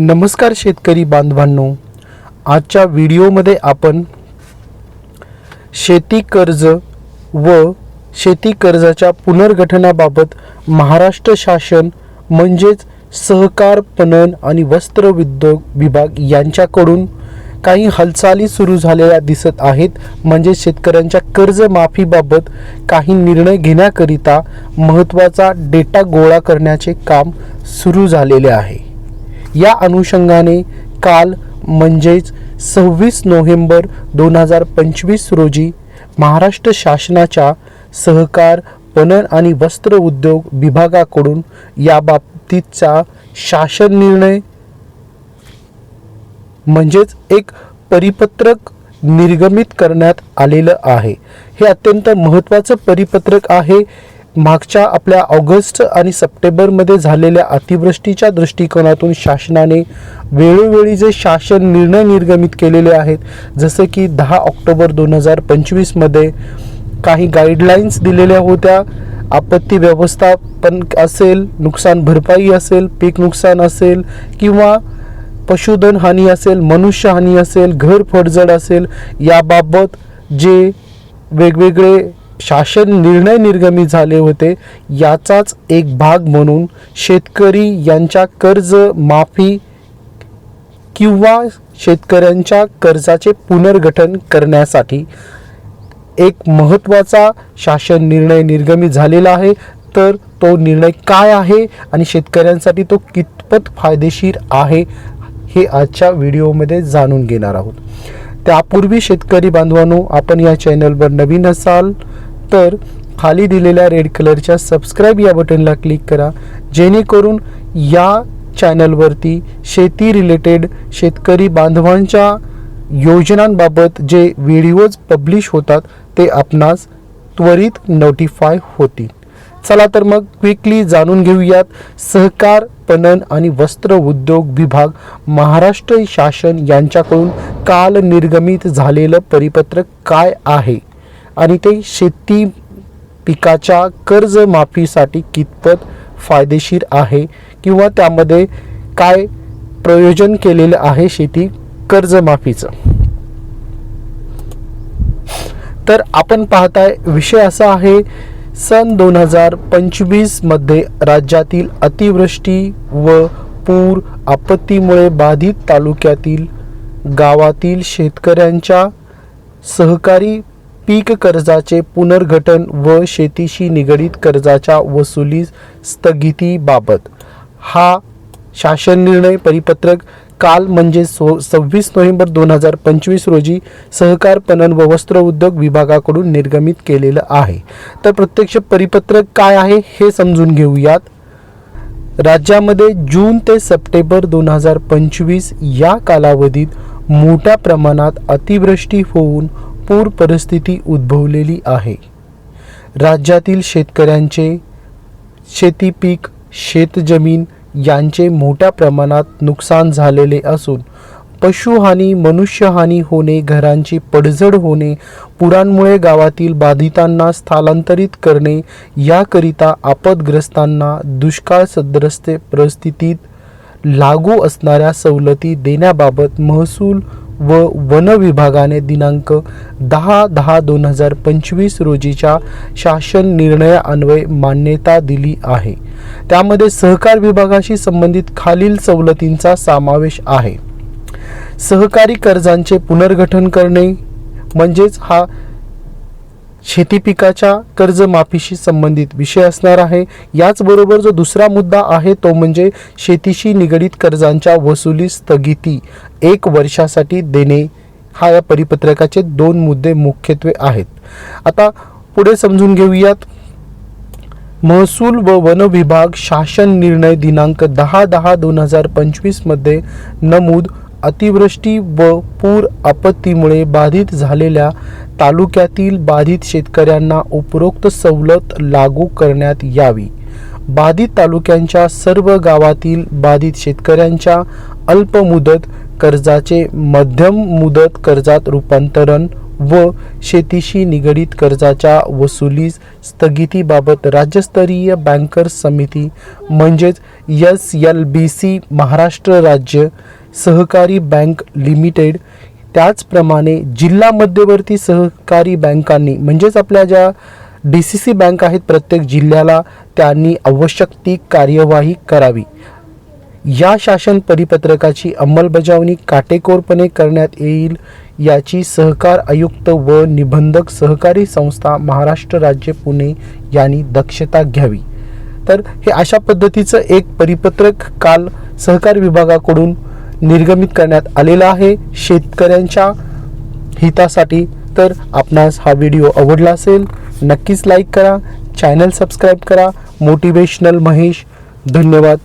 नमस्कार शेतकरी बांधवांनो. आजच्या व्हिडिओमध्ये आपण शेती कर्ज व शेती कर्जाच्या पुनर्गठनाबाबत महाराष्ट्र शासन म्हणजेच सहकार पणन आणि वस्त्र उद्योग विभाग यांच्याकडून काही हालचाली सुरू झालेल्या दिसत आहेत. म्हणजे शेतकऱ्यांच्या कर्जमाफीबाबत काही निर्णय घेण्याकरिता महत्त्वाचा डेटा गोळा करण्याचे काम सुरू झालेले आहे. या अनुषंगाने काल म्हणजेच सव्वीस नोव्हेंबर दोन हजार पंचवीस रोजी महाराष्ट्र शासनाच्या सहकार पणन आणि वस्त्र उद्योग विभागाकडून याबाबतीतचा शासन निर्णय म्हणजेच एक परिपत्रक निर्गमित करण्यात आलेलं आहे. हे अत्यंत महत्त्वाचं परिपत्रक आहे. मागच्या आपल्या ऑगस्ट आणि सप्टेंबरमध्ये झालेल्या अतिवृष्टीच्या दृष्टिकोनातून शासनाने वेळोवेळी जे शासन निर्णय निर्गमित केलेले आहेत जसे की दहा ऑक्टोबर दोन हजार पंचवीसमध्ये काही गाईडलाईन्स दिलेल्या होत्या आपत्ती व्यवस्थापन असेल नुकसान भरपाई असेल पीक नुकसान असेल किंवा पशुधन हानी असेल मनुष्य हानी असेल घर फडजड असेल याबाबत जे वेगवेगळे शासन निर्णय निर्गमी झाले होते. याचाच एक भाग म्हणून शेतकरी यांच्या कर्ज माफी किंवा शेतकऱ्यांच्या कर्जाचे पुनर्गठन करण्यासाठी एक महत्त्वाचा शासन निर्णय निर्गमी झालेला आहे. तर तो निर्णय काय आहे आणि शेतकऱ्यांसाठी तो कितपत फायदेशीर आहे हे आजच्या व्हिडिओमध्ये जाणून घेणार आहोत. त्यापूर्वी शेतकरी बांधवांनो आपण या चॅनलवर नवीन असाल तर खाली दिलेल्या रेड कलरच्या सबस्क्राईब या बटनला क्लिक करा. जेणेकरून या चॅनलवरती शेती रिलेटेड शेतकरी बांधवांच्या योजनांबाबत जे व्हिडिओज पब्लिश होतात ते आपणास त्वरित नोटिफाय होतील. चला तर मग क्विकली जाणून घेऊयात. सहकार पणन आणि वस्त्र उद्योग विभाग महाराष्ट्र शासन यांच्याकडून काल निर्गमित झालेलं परिपत्रक काय आहे? आणि ते शेती पिकाच्या कर्जमाफीसाठी कितपत फायदेशीर आहे? किंवा त्यामध्ये काय प्रयोजन केलेलं आहे शेती कर्जमाफीचं? तर आपण पाहताय विषय असा आहे सन दोन हजार पंचवीसमध्ये राज्यातील अतिवृष्टी व पूर आपत्तीमुळे बाधित तालुक्यातील गावातील शेतकऱ्यांच्या सहकारी पीक कर्जाचे पुनर्गठन व शेतीशी निगडीत कर्जाच्या वसुली स्थगितीबाबत. हा शासन निर्णय परिपत्रक काल म्हणजे सो सव्वीस नोव्हेंबर दोन हजार पंचवीस रोजी सहकार पणन व वस्त्र उद्योग विभागाकडून निर्गमित केलेलं आहे. तर प्रत्यक्ष परिपत्रक काय आहे हे समजून घेऊयात. राज्यामध्ये जून ते सप्टेंबर दोन हजार पंचवीस या कालावधीत मोठ्या प्रमाणात अतिवृष्टी होऊन पूर परिस्थिती उद्भवलेली आहे. राज्यातील शेतकऱ्यांचे शेती पीक शेतजमीन यांचे मोठ्या प्रमाणात नुकसान झालेले असून पशुहानी मनुष्यहानी होणे घरांची पडझड होणे पुरांमुळे गावातील बाधितांना स्थलांतरित करणे याकरिता आपदग्रस्तांना दुष्काळ सदृश परिस्थितीत लागू असणाऱ्या सवलती देण्याबाबत महसूल व वन विभागाने दिनांक दहा दहा दोन हजार पंचवीस रोजीच्या शासन निर्णयान्वये मान्यता दिली आहे. त्यामध्ये सहकार विभागाशी संबंधित खालील सवलतींचा समावेश आहे. सहकारी कर्जांचे पुनर्गठन करणे म्हणजेच हा शेती पिकाच्या कर्जमाफीशी संबंधित विषय असणार आहे. याचबरोबर जो दुसरा मुद्दा आहे तो म्हणजे शेतीशी निगडीत कर्जांच्या वसुली स्थगिती एक वर्षासाठी देणे. हा या परिपत्रकाचे दोन मुद्दे मुख्यत्वे आहेत. आता पुढे समजून घेऊयात. महसूल व वन विभाग शासन निर्णय दिनांक दहा दहा दोन हजार पंचवीसमध्ये नमूद अतिवृष्टी व पूर आपत्तीमुळे बाधित झालेल्या तालुक्यातील बाधित शेतकऱ्यांना उपरोक्त सवलत लागू करण्यात यावी. बाधित तालुक्यांच्या सर्व गावातील बाधित शेतकऱ्यांच्या अल्पमुदत कर्जाचे मध्यम मुदत कर्जात रूपांतरण व शेतीशी निगडीत कर्जाच्या वसुलीस स्थगितीबाबत राज्यस्तरीय बँकर्स समिती म्हणजेच S L B C Maharashtra राज्य सहकारी बँक लिमिटेड. त्याचप्रमाणे जिल्हा मध्यवर्ती सहकारी बँकांनी म्हणजेच आपल्या ज्या डी सी सी बँक आहेत प्रत्येक जिल्ह्याला त्यांनी आवश्यक ती कार्यवाही करावी. या शासन परिपत्रकाची अंमलबजावणी काटेकोरपणे करण्यात येईल याची सहकार आयुक्त व निबंधक सहकारी संस्था महाराष्ट्र राज्य पुणे यांनी दक्षता घ्यावी. तर हे अशा पद्धतीचं एक परिपत्रक काल सहकार विभागाकडून निर्गमित करण्यात आलेला आहे. शेतकऱ्यांच्या हितासाठी तर आपणास हा व्हिडिओ आवडला असेल नक्कीच लाईक करा. चॅनल सबस्क्राईब करा. मोटिवेशनल महेश. धन्यवाद.